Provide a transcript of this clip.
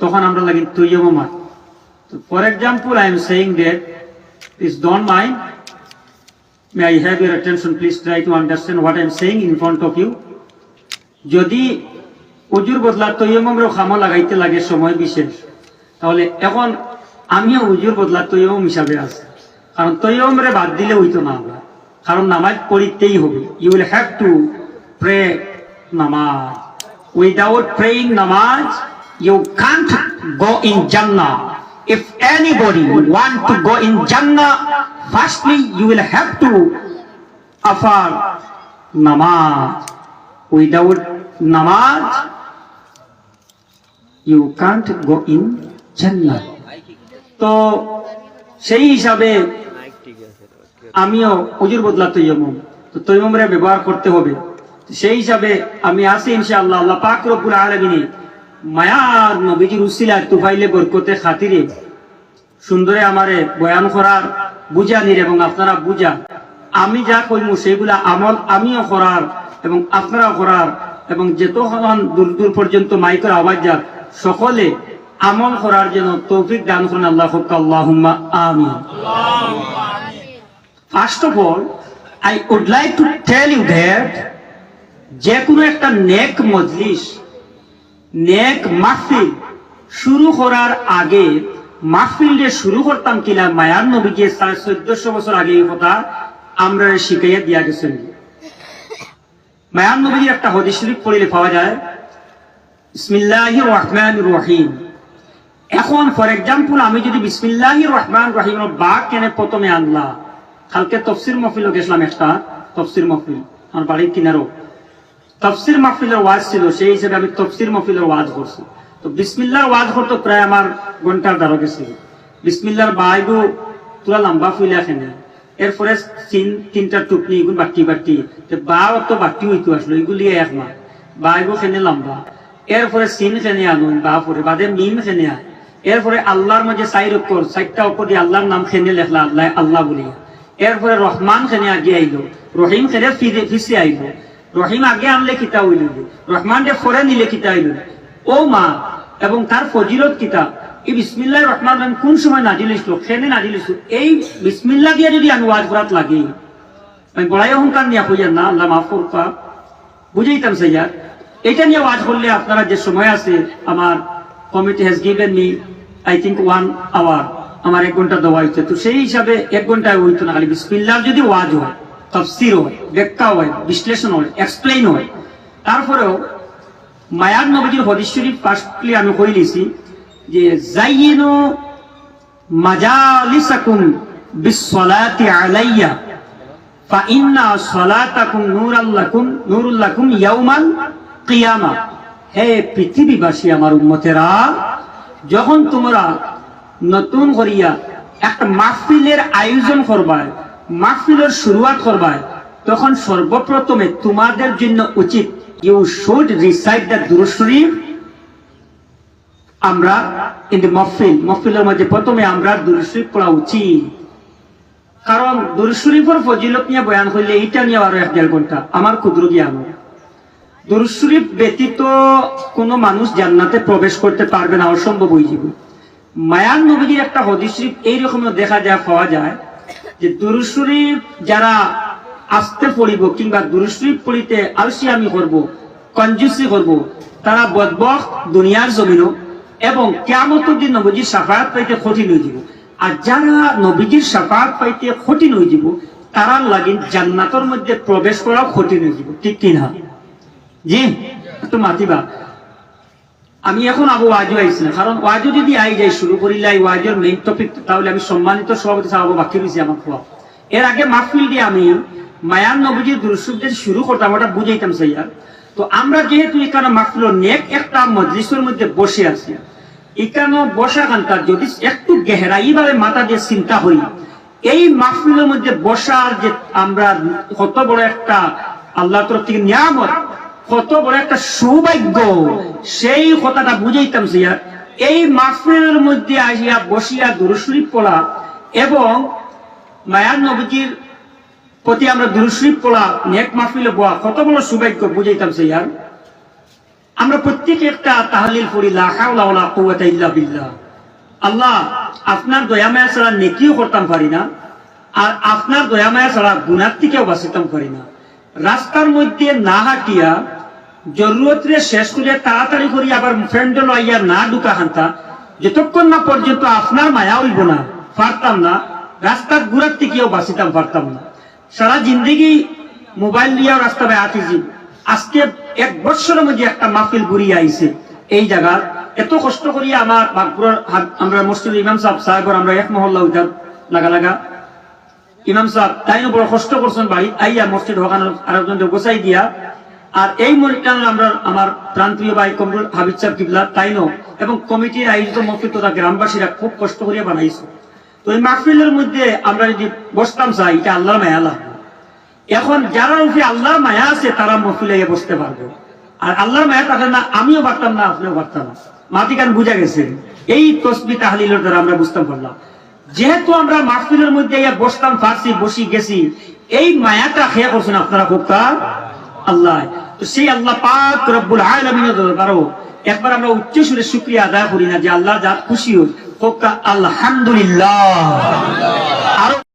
তখন আমরা লাগি তৈয়ম মার for example I am saying that please don't mind may I have your attention please try to understand what I am saying in front of you যদি উজুর বদলা তৈয়মরে খামো লাগাইতে লাগে সময় বিশেষ, তাহলে এখন আমিও উজুর বদলা তৈয়ম হিসাবে আছি। কারণ তৈয়মরে বাদ দিলে হইতো না আমরা। কারণ নামাজ পড়িতেই হবে। You will have to pray namaz. Without praying namaz you can't go in Jannah if anybody want to go in jannah firstly you will have to offer namaz without namaz you can't go in jannah তো সেই হিসাবে আমিও উজুর বদলা তৈয়ম তো তৈয়মরে ব্যবহার করতে হবে সেই হিসাবে আমি আসি ইনশাআল্লাহ আল্লাহ পাক রব্বুল আলামিন মায়ার নবীজির উসিলায় তুফাইলে বরকতে খাতিরে সুন্দরে আমারে বয়ান করার বুঝানির এবং আপনারা বুঝা। আমি যা কইমু সেইগুলা আমল আমিও করার এবং আপনারাও করার এবং যেতক্ষণ দূর দূর পর্যন্ত মাইকের আওয়াজ যাক সকলে আমল করার জন্য তৌফিক দান করুন আল্লাহ আল্লাহুম্মা আমিন। First of all I would like to tell you that যে কোনো একটা নেক মজলিস নেক মাহফিল শুরু করার আগে মাহফিল যে শুরু করতাম কিনা মায়ার নবীকে চোদ্দশো বছর আগে এই কথা আমরা শিখাইয়া দিয়া গেছেন। মায়ার নবীর একটা হদিস শরীফ পড়িলে পাওয়া যায়, বিসমিল্লাহির রহমানির রহিম। এখন ফর এক্সাম্পল আমি যদি বিসমিল্লাহির রহমান রহিম বাঘ কেনে প্রথমে আনলাম কালকে তফসির মহফিলও গেছিলাম একটা তফসির মহফিল, আমার বাড়ির কিনারও। তফসির মাহফিলের ওয়াজ ছিল, সেই হিসেবে আমি তফসির মাহফিলের ওয়াজ করছি। তো বিসমিল্লার ওয়াজ করতে প্রায় আমার ঘণ্টার দ্বারা গেছিল বিসমিল্লার বাইগু তোরা লম্বা ফুইলা খেনে এরপরে তিন, তিনটা টুকনি এগুলো বাটি বাটি। বা বাটি হইতো আসলো, এগুলি এক মাস। বাইগু খেনে লম্বা। এরপরে সিন খেনে আনুন বা পরে বাদে মিম খেনে আন এরপরে আল্লাহর মাঝে চাই অক্ষর চারটা অক্ষর দিয়ে আল্লাহর নাম খেনে লেখলা, আল্লাহ আল্লাহ বলিয়া। এরপরে রহমান খেনে আগে আইলো, রহিম খেনে ফিরে, ফিসে আইলো। রহিম আগে আনলে কিতা হইল রহমান যে ফরে নিলে কিতা হইল ও মা, এবং তার ফজিলত কিতা এই বিসমিল্লাহ রহমান রহিম কোন সময় নাজিল হইছিল? খেনে নাজিল হইছিল। এই বিসমিল্লাহ দিয়ে যদি আমি ওয়াজ করাত লাগে, আমি বড়াই অহংকার নিয়ে কইয়ার না, আল্লাহ মাফ করতা বুঝাইতাম সাইয়ার এটা নিয়ে ওয়াজ করলে আপনারা যে সময় আছে, আমার committee has given me I think one hour আমার এক ঘণ্টা দেওয়া হয়েছে তো সেই হিসাবে এক ঘন্টায় হইতো না, খালি বিসমিল্লাহ যদি ওয়াজ হয়। তফসির হয়, ব্যাখ্যা হয়, বিশ্লেষণ হয় এক্সপ্লেইন হয়। তারপরেও মায়ার নবীজির শরীফ ফার্স্টলি আমি কই লিছি যে, জাইয়িনু মাজালিসাকুম বিসসালাতি আলাইয়া, ফাইন্না সালাতাকুম নূরাল্লাকুম নূরুল্লাকুম ইয়াউমাল কিয়ামা। হে পৃথিবীবাসী, আমার উম্মতেরা, যখন তোমরা নতুন করিয়া একটা মাহফিলের আয়োজন করবায় মাহফিলের শুরুয়াত করবায়, তখন সর্বপ্রথমে তোমাদের জন্য উচিত ইউ শুড রিসাইড দ্য দুরুদ শরীফ আমরা ইন দ্য মহফিল, মহফিলের মধ্যে প্রথমে আমরা দুরুদ শরীফ পড়া উচিত। কারণ দুরুদ শরীফের ফজিলত নিয়ে বয়ান করলে এইটা নিয়ে আরও এক দেড় ঘণ্টা, আমার ক্ষুদ্র জ্ঞান দুরুদ শরীফ ব্যতীত কোনো মানুষ জান্নাতে প্রবেশ করতে পারবে না, অসম্ভব হয়ে যাবে। মায়ান নবীজির একটা হদিস শরীফ এইরকম দেখা যায়, পাওয়া যায় যে দুরুদ শরীফ যারা আসতে পড়িব কিংবা দুরুদ শরীফ পড়িতে আলসি আমি করব, কঞ্জুসি করব, তারা বদবক দুনিয়ার জমিনও এবং কেমন দিন নবীজির সাফায়াত পাইতে কঠিন হয়ে যাব। আর যারা নবীজির সাফায়াত পাইতে কঠিন হয়ে যাব তারা লাগিন জান্নাতের মধ্যে প্রবেশ করাও কঠিন হয়ে যাব। ঠিক কিনা? জি, একটু মাতিবা। আমি এখন আবু ওয়াজু আইছি না, কারণ ওয়াজু যদি আই যাই শুরু করিলে এই ওয়াজুর মেইন টপিক তাহলে আমি সম্মানিত সভাপতি সাহাবো বাকি রয়েছি আমার খোয়া। এর আগে মাহফিল দিয়ে আমি মায়ান নবীজির যে শুরু করতাম, ওটা বুঝাইতাম সাইয়ার তো আমরা যেহেতু এখানে মাহফিল নেক একটা মজলিসের মধ্যে বসে আছি, এখানে বসা কান্তা যদি একটু গেহরাই ভাবে মাথা দিয়ে চিন্তা করি, এই মাহফিলের মধ্যে বসার যে আমরা কত বড় একটা আল্লাহ তরফ থেকে নিয়ামত কত বড় একটা সৌভাগ্য। সেই কথাটা বুঝাইতাম সিয়া এই মাহফিলের মধ্যে আসিয়া বসিয়া দুরুশরীফ পড়া এবং মায়ার নবীজির প্রতি আমরা দুরুশরীফ পড়া, নেক মাহফিলে বয়া, কত বড় সৌভাগ্য বুঝাইতাম সিয়ার আমরা প্রত্যেকে একটা তাহলিল পড়ি, লা হাওলা ওয়ালা ইল্লা বিল্লাহ। আল্লাহ, আপনার দয়া মায়া ছাড়া নেকিও করতাম পারি না, আর আপনার দয়া মায়া ছাড়া গুনার থেকেও বাঁচিতাম পারি না। রাস্তার মধ্যে না হাঁটিয়া জরুরতরে শেষ করে তাড়াতাড়ি করি আবার ফ্রেন্ড লইয়া না ঢুকা হান্তা। যতক্ষণ না পর্যন্ত আপনার মায়া হইব না, পারতাম না। রাস্তার গুড়ার থেকেও বাঁচিতাম, পারতাম না। সারা জিন্দগি মোবাইল নিয়েও রাস্তা বেড়াতেছি আজকে এক বছরের মধ্যে একটা মাহফিল ঘুরিয়ে আইছে। এই জায়গার এত কষ্ট করি আমার হাত- আমরা মসজিদ ইমাম সাহেব সাহেবর আমরা এক মহল্লা উঠার লাগা লাগা। ইমাম সাহেব তাই বড় কষ্ট করছেন বাড়ি, আইয়া মসজিদ হকানোর আরেকজন গোসাই দিয়া আর এই মরিকান আমরা আমার প্রান্তীয় ভাই কমরুল হাবিব সাহেব কিবলা, তাই নো এবং কমিটির আয়োজিত মহফিল তথা গ্রামবাসীরা খুব কষ্ট করিয়া বানাইছে। তো এই মাহফিলের মধ্যে আমরা যদি বসতাম চাই, এটা আল্লাহর মায়া লাগবে। এখন যারা উপরে আল্লাহর মায়া আছে, তারা মহফিলে গিয়ে বসতে পারবে। আর আল্লাহর মায়া থাকে না, আমিও পারতাম না, আপনিও পারতাম না। মাতিকান বুঝা গেছে। এই তসবি তাহলিলের দ্বারা আমরা বুঝতে পারলাম। যেহেতু আমরা মাহফিলের মধ্যে বসতাম ফার্সি বসি, গেছি, এই মায়াটা খেয়া করছেন আপনারা কোকা আল্লাহ। তো সেই আল্লাহ পাক রব্বুল আলমিনের দরবারও একবার আমরা উচ্চ সুরে শুকরিয়া আদায় করি না যে আল্লাহ যা খুশি হোক। আলহামদুলিল্লাহ। আরও